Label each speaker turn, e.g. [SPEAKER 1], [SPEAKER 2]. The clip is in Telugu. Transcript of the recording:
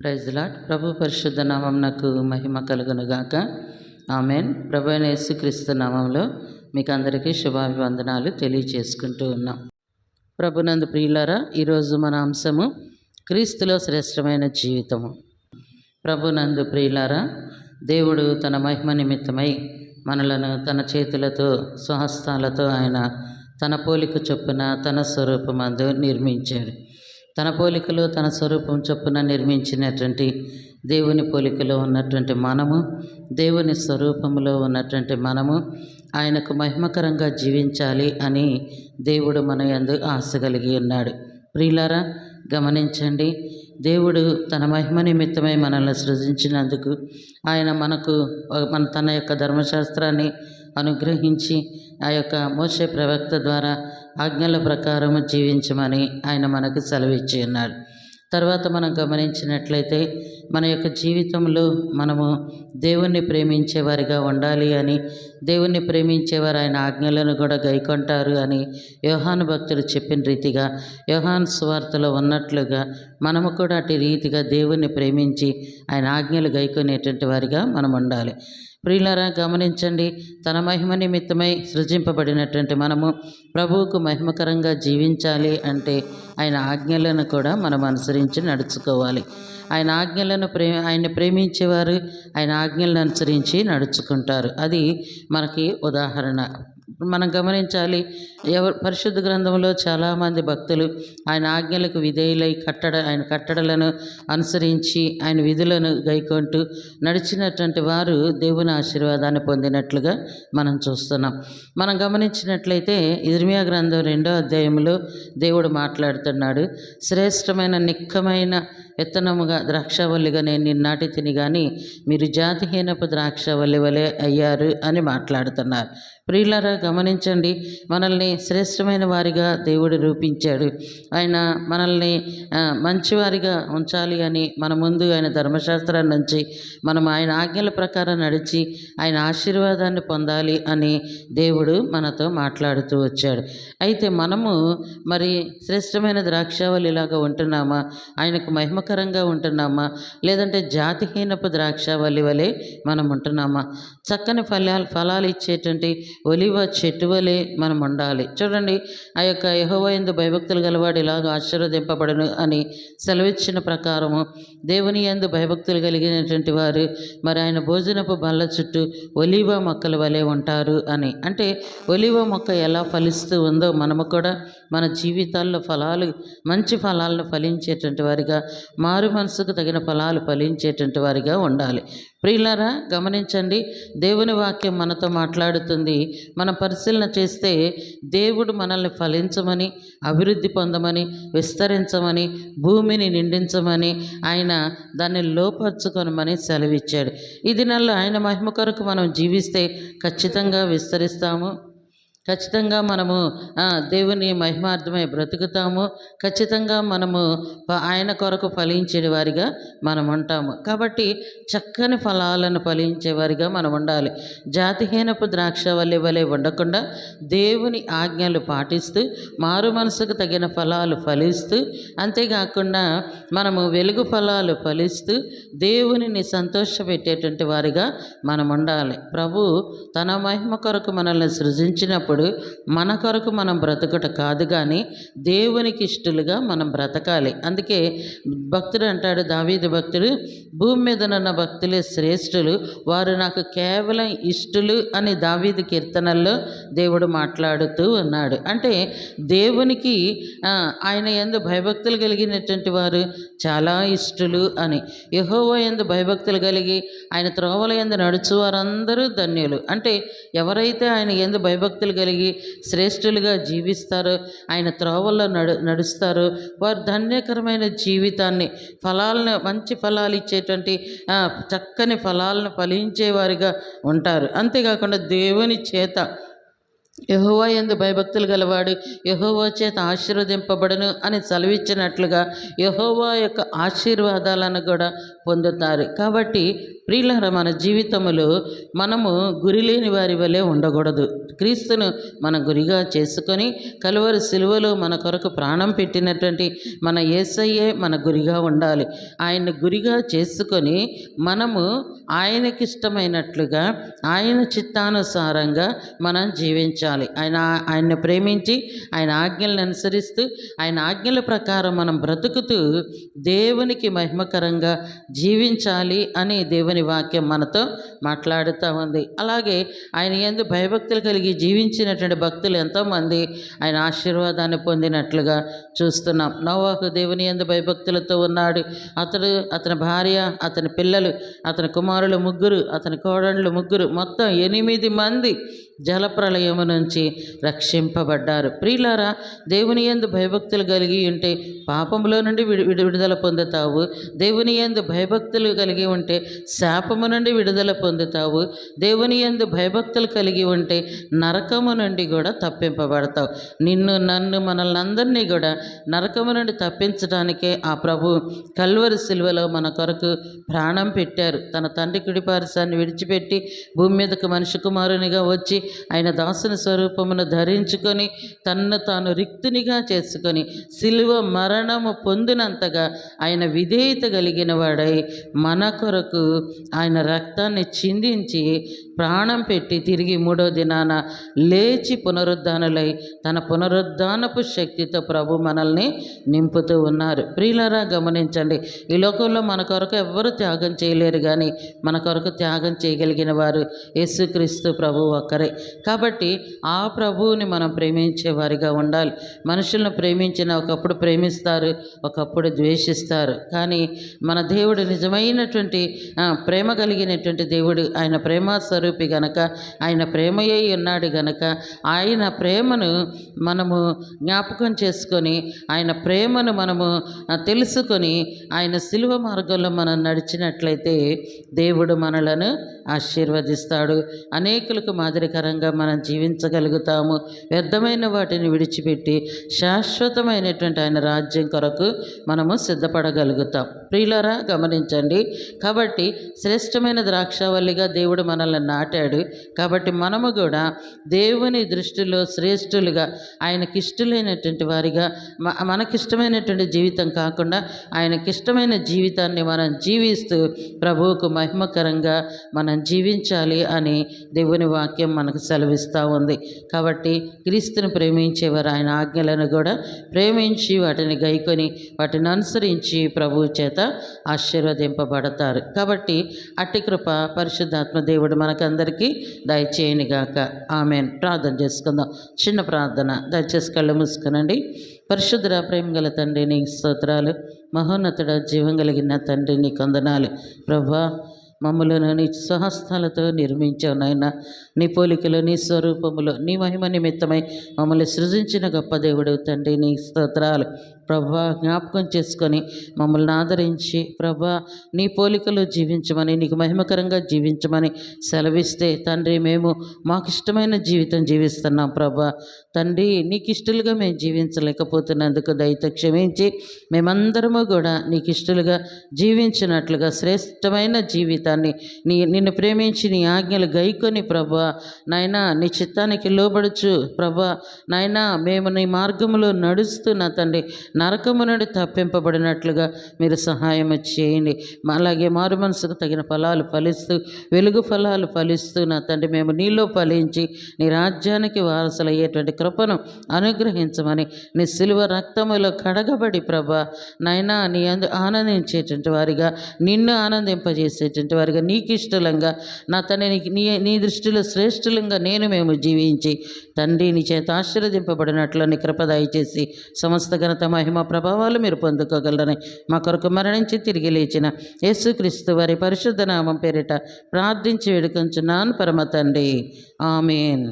[SPEAKER 1] ప్రైజ్ లాట్ ప్రభు పరిశుద్ధ నామంనకు మహిమ కలుగునుగాక. ఆమెన్. ప్రభు అయిన యేసుక్రీస్తు నామంలో మీకు అందరికీ శుభాభివందనాలు తెలియచేసుకుంటూ ఉన్నాం. ప్రభునందు ప్రియులారా ఈరోజు మన అంశము క్రీస్తులో శ్రేష్టమైన జీవితము. ప్రభునందు ప్రియులారా దేవుడు తన మహిమ నిమిత్తమై మనలను తన చేతులతో స్వహస్తాలతో ఆయన తన పోలిక చొప్పున తన స్వరూపమందు నిర్మించాడు. తన పోలికలో తన స్వరూపం చొప్పున నిర్మించినటువంటి దేవుని పోలికలో ఉన్నటువంటి మనము దేవుని స్వరూపంలో ఉన్నటువంటి మనము ఆయనకు మహిమకరంగా జీవించాలి అని దేవుడు మన యందు ఆశ కలిగి ఉన్నాడు. ప్రియులారా గమనించండి దేవుడు తన మహిమ నిమిత్తమై మనల్ని సృజించినందుకు ఆయన మనకు మన తన యొక్క ధర్మశాస్త్రాన్ని అనుగ్రహించి ఆ యొక్క మోసే ప్రవక్త ద్వారా ఆజ్ఞల ప్రకారం జీవించమని ఆయన మనకు సెలవిచ్చి ఉన్నాడు తర్వాత మనం గమనించినట్లయితే మన యొక్క జీవితంలో మనము దేవుణ్ణి ప్రేమించేవారిగా ఉండాలి అని దేవుణ్ణి ప్రేమించేవారు ఆయన ఆజ్ఞలను కూడా గైకొంటారు అని యోహాను భక్తుడు చెప్పిన రీతిగా యోహాన్ స్వార్థలో ఉన్నట్లుగా మనము కూడా అటు రీతిగా దేవుణ్ణి ప్రేమించి ఆయన ఆజ్ఞలు గైకొనేటువంటి వారిగా మనం ఉండాలి. ప్రియులరా గమనించండి తన మహిమ నిమిత్తమై సృజింపబడినటువంటి మనము ప్రభువుకు మహిమకరంగా జీవించాలి అంటే ఆయన ఆజ్ఞలను కూడా మనం అనుసరించి నడుచుకోవాలి. ఆయన ఆజ్ఞలను ప్రే ఆయన ప్రేమించేవారు ఆయన ఆజ్ఞలను అనుసరించి నడుచుకుంటారు. అది మనకి ఉదాహరణ. మనం గమనించాలి ఎవరు పరిశుద్ధ గ్రంథంలో చాలామంది భక్తులు ఆయన ఆజ్ఞలకు విధేయులై కట్టడ ఆయన కట్టడలను అనుసరించి ఆయన విధులను గైకొంటూ నడిచినటువంటి వారు దేవుని ఆశీర్వాదాన్ని పొందినట్లుగా మనం చూస్తున్నాం. మనం గమనించినట్లయితే ఇర్మియా గ్రంథం రెండో అధ్యాయంలో దేవుడు మాట్లాడుతున్నాడు శ్రేష్టమైన నిక్కమైన విత్తనముగా ద్రాక్షవల్లిగా నేను నిన్నాటి తిని కానీ మీరు జాతిహీనపు ద్రాక్షవల్లి వలె అయ్యారు అని మాట్లాడుతున్నారు. ప్రియులరా గమనించండి మనల్ని శ్రేష్టమైన వారిగా దేవుడు రూపించాడు. ఆయన మనల్ని మంచివారిగా ఉంచాలి అని మన ముందు ఆయన ధర్మశాస్త్రం నుంచి మనం ఆయన ఆజ్ఞల ప్రకారం నడిచి ఆయన ఆశీర్వాదాన్ని పొందాలి అని దేవుడు మనతో మాట్లాడుతూ వచ్చాడు. అయితే మనము మరి శ్రేష్టమైన ద్రాక్షావళిలాగా ఉంటున్నామా? ఆయనకు మహిమ మహిమకరంగా ఉంటున్నామా? లేదంటే జాతిహీనపు ద్రాక్షావళి వలె మనం ఉంటున్నామా? చక్కని ఫలాలు ఫలాలు ఇచ్చేటువంటి ఒలివ చెట్టు వలె మనం ఉండాలి. చూడండి ఆ యొక్క యహోవ ఎందు భయభక్తులు గలవాడు ఇలాగ ఆశీర్వదింపబడను అని సెలవిచ్చిన ప్రకారము దేవుని ఎందు భయభక్తులు కలిగినటువంటి వారు మరి ఆయన భోజనపు బల్ల చుట్టూ ఒలివ మొక్కల వలె ఉంటారు అని. అంటే ఒలివ మొక్క ఎలా ఫలిస్తూ ఉందో మనము కూడా మన జీవితాల్లో ఫలాలు మంచి ఫలాలను ఫలించేటువంటి వారిగా మారు మనసుకు తగిన ఫలాలు ఫలించేటువంటి వారిగా ఉండాలి. ప్రియులారా గమనించండి దేవుని వాక్యం మనతో మాట్లాడుతుంది. మనం పరిశీలన చేస్తే దేవుడు మనల్ని ఫలించమని అభివృద్ధి పొందమని విస్తరించమని భూమిని నిండించమని ఆయన దాన్ని లోపరుచుకొనమని సెలవిచ్చాడు. ఈ దినాల్లో ఆయన మహిమ కొరకు మనం జీవిస్తే ఖచ్చితంగా విస్తరిస్తాము. ఖచ్చితంగా మనము దేవుని మహిమార్థమై బ్రతుకుతాము. ఖచ్చితంగా మనము ఆయన కొరకు ఫలించే వారిగా మనం ఉంటాము. కాబట్టి చక్కని ఫలాలను ఫలించే వారిగా మనం ఉండాలి. జాతిహీనపు ద్రాక్ష వల్లే వలె ఉండకుండా దేవుని ఆజ్ఞలు పాటిస్తూ మారు మనసుకు తగిన ఫలాలు ఫలిస్తూ అంతేకాకుండా మనము వెలుగు ఫలాలు ఫలిస్తూ దేవునిని సంతోషపెట్టేటువంటి వారిగా మనం ఉండాలి. ప్రభు తన మహిమ కొరకు మనల్ని సృజించినప్పుడు ఉన్నప్పుడు మన కొరకు మనం బ్రతకట కాదు కానీ దేవునికి ఇష్టలుగా మనం బ్రతకాలి. అందుకే భక్తుడు అంటాడు దావీది భక్తుడు భూమి మీద ఉన్న భక్తులే శ్రేష్ఠులు వారు నాకు కేవలం ఇష్టలు అని దావీది కీర్తనల్లో దేవుడు మాట్లాడుతూ ఉన్నాడు. అంటే దేవునికి ఆయన ఎందు భయభక్తులు కలిగినటువంటి వారు చాలా ఇష్టలు అని. యహోవో ఎందు భయభక్తులు కలిగి ఆయన త్రోవల ఎందు నడుచు వారందరూ ధన్యులు. అంటే ఎవరైతే ఆయన ఎందు భయభక్తులు కలిగి శ్రేష్ఠులుగా జీవిస్తారు. ఆయన త్రోవల్లో నడు నడుస్తారు. వారు ధన్యకరమైన జీవితాన్ని ఫలాలను మంచి ఫలాలు ఇచ్చేటువంటి చక్కని ఫలాలను ఫలించేవారిగా ఉంటారు. అంతేకాకుండా దేవుని చేత యహోవా ఎందు భయభక్తులు గలవాడు యహోవా చేత ఆశీర్వదింపబడను అని సెలవిచ్చినట్లుగా యహోవా యొక్క ఆశీర్వాదాలను కూడా పొందుతారు. కాబట్టి ప్రియులహర మన జీవితంలో మనము గురి లేని వారి వలె ఉండకూడదు. క్రీస్తును మన గురిగా చేసుకొని కలువరి సిలువలో మన కొరకు ప్రాణం పెట్టినటువంటి మన ఏసయ్యే మన గురిగా ఉండాలి. ఆయన గురిగా చేసుకొని మనము ఆయనకి ఇష్టమైనట్లుగా ఆయన చిత్తానుసారంగా మనం జీవించాలి. ఆయన ఆయన్ని ప్రేమించి ఆయన ఆజ్ఞలను అనుసరిస్తూ ఆయన ఆజ్ఞల ప్రకారం మనం బ్రతుకుతూ దేవునికి మహిమకరంగా జీవించాలి అని దేవుని వాక్యం మనతో మాట్లాడుతూ ఉంది. అలాగే ఆయన ఎందు భయభక్తులు కలిగి జీవించినటువంటి భక్తులు ఎంతోమంది ఆయన ఆశీర్వాదాన్ని పొందినట్లుగా చూస్తున్నాం. నోవాహు దేవుని ఎందు భయభక్తులతో ఉన్నాడు. అతడు అతని భార్య అతని పిల్లలు అతని కుమారులు ముగ్గురు అతని కోడళ్ళు ముగ్గురు మొత్తం ఎనిమిది మంది జలప్రలయము నుంచి రక్షింపబడ్డారు. ప్రియులారా దేవుని యందు భయభక్తులు కలిగి ఉంటే పాపములో నుండి విడు విడుదల పొందుతావు. దేవుని ఎందు భయభక్తులు కలిగి ఉంటే శాపము నుండి విడుదల పొందుతావు. దేవుని ఎందు భయభక్తులు కలిగి ఉంటే నరకము నుండి కూడా తప్పింపబడతావు. నిన్ను నన్ను మనల్ని అందరినీ కూడా నరకము నుండి తప్పించడానికే ఆ ప్రభు కల్వరి సిలువలో మన కొరకు ప్రాణం పెట్టారు. తన తండ్రి కుడిపారసాన్ని విడిచిపెట్టి భూమి మీదకు మనిషి కుమారునిగా వచ్చి ఆయన దాసుని స్వరూపమును ధరించుకొని తన్ను తాను రిక్తునిగా చేసుకొని సిలువ మరణము పొందినంతగా ఆయన విధేయత కలిగిన వాడై మన కొరకు ఆయన రక్తాన్ని చిందించి ప్రాణం పెట్టి తిరిగి మూడో దినాన లేచి పునరుద్ధానులై తన పునరుద్ధానపు శక్తితో ప్రభు మనల్ని నింపుతూ ఉన్నారు. ప్రియులరా గమనించండి. ఈ లోకంలో మన కొరకు ఎవ్వరు త్యాగం చేయలేరు కానీ మన కొరకు త్యాగం చేయగలిగిన వారు యేసుక్రీస్తు ప్రభు ఒక్కరే. కాబట్టి ఆ ప్రభువుని మనం ప్రేమించే వారిగా ఉండాలి. మనుషులను ప్రేమించిన ఒకప్పుడు ప్రేమిస్తారు ఒకప్పుడు ద్వేషిస్తారు. కానీ మన దేవుడు నిజమైనటువంటి ప్రేమ కలిగినటువంటి దేవుడు ఆయన ప్రేమ స్వరూపి గనక ఆయన ప్రేమయ్య ఉన్నాడు గనక ఆయన ప్రేమను మనము జ్ఞాపకం చేసుకొని ఆయన ప్రేమను మనము తెలుసుకొని ఆయన సిలువ మార్గంలో మనం నడిచినట్లయితే దేవుడు మనలను ఆశీర్వదిస్తాడు. అనేకులకు మాదిరికరంగా మనం జీవించగలుగుతాము. వ్యర్థమైన వాటిని విడిచిపెట్టి శాశ్వతమైనటువంటి ఆయన రాజ్యం కొరకు మనము సిద్ధపడగలుగుతాం. ప్రియులరా గమనించండి. కాబట్టి శ్రేష్టమైన ద్రాక్షావల్లిగా దేవుడు మనల్ని నాటాడు. కాబట్టి మనము కూడా దేవుని దృష్టిలో శ్రేష్ఠులుగా ఆయనకిష్టలైనటువంటి వారిగా మ- మనకిష్టమైనటువంటి జీవితం కాకుండా ఆయనకిష్టమైన జీవితాన్ని మనం జీవిస్తూ ప్రభువుకు మహిమకరంగా మనం జీవించాలి అని దేవుని వాక్యం మనకు సెలవిస్తూ ఉంది. కాబట్టి క్రీస్తుని ప్రేమించేవారు ఆయన ఆజ్ఞలను కూడా ప్రేమించి వాటిని గైకొని వాటిని అనుసరించి ప్రభువు చేత ఆశీర్వదింపబడతారు. కాబట్టి అట్టి కృప పరిశుద్ధాత్మ దేవుడు మనకందరికీ దయచేయనిగాక. ఆమె ప్రార్థన చేసుకుందాం. చిన్న ప్రార్థన. దయచేసి కళ్ళు మూసుకునండి. పరిశుద్ధ ప్రేమ గల తండ్రి నీ స్తోత్రాలు. మహోన్నతుడ జీవం కలిగిన తండ్రి నీ కొందనాలు ప్రభా మమ్మలను నీ స్వహస్తాలతో నిర్మించావు నాయన. నీ పోలికలు నీ స్వరూపములో నీ మహిమ నిమిత్తమై మమ్మల్ని సృజించిన గొప్ప దేవుడు తండ్రి నీ స్తోత్రాలు. ప్రభా జ్ఞాపకం చేసుకొని మమ్మల్ని ఆదరించి ప్రభా నీ పోలికలో జీవించమని నీకు మహిమకరంగా జీవించమని సెలవిస్తే తండ్రి మేము మాకు ఇష్టమైన జీవితం జీవిస్తున్నాం ప్రభా. తండ్రి నీకు ఇష్టలుగా మేము జీవించలేకపోతున్నందుకు దయతో క్షమించి మేమందరము కూడా నీకు ఇష్టలుగా జీవించినట్లుగా శ్రేష్టమైన జీవితాన్ని నీ నిన్ను ప్రేమించి నీ ఆజ్ఞలు గైకొని ప్రభా నాయన నీ చిత్తానికి లోబడుచు ప్రభా నాయనా మేము నీ మార్గంలో నడుస్తున్న తండ్రి నరకము నుండి తప్పింపబడినట్లుగా మీరు సహాయం చేయండి. అలాగే మారు మనసుకు తగిన ఫలాలు ఫలిస్తూ వెలుగు ఫలాలు ఫలిస్తూ నా తండ్రి మేము నీలో ఫలించి నీ రాజ్యానికి వారసులయ్యేటువంటి కృపను అనుగ్రహించమని నీ సిలువ రక్తములో కడగబడి ప్రభా నాయనా నీ అందు ఆనందించేటువంటి వారిగా నిన్ను ఆనందింపజేసేటువంటి వారిగా నీకు ఇష్టలంగా నా తండ్రి నీ నీ దృష్టిలో శ్రేష్ఠులంగా నేను మేము జీవించి తండ్రి నీ చేత ఆశీర్వదింపబడినట్లు నీ కృప దయచేసి సమస్త ఘనతమ మహిమ ప్రభావాలు మీరు పొందుకోగలరని మా కొరకు మరణించి తిరిగి లేచిన యేసుక్రీస్తు వారి పరిశుద్ధ నామం పేరిట ప్రార్థించి వేడుకొంచున్నాను పరమ తండ్రి. ఆమెన్.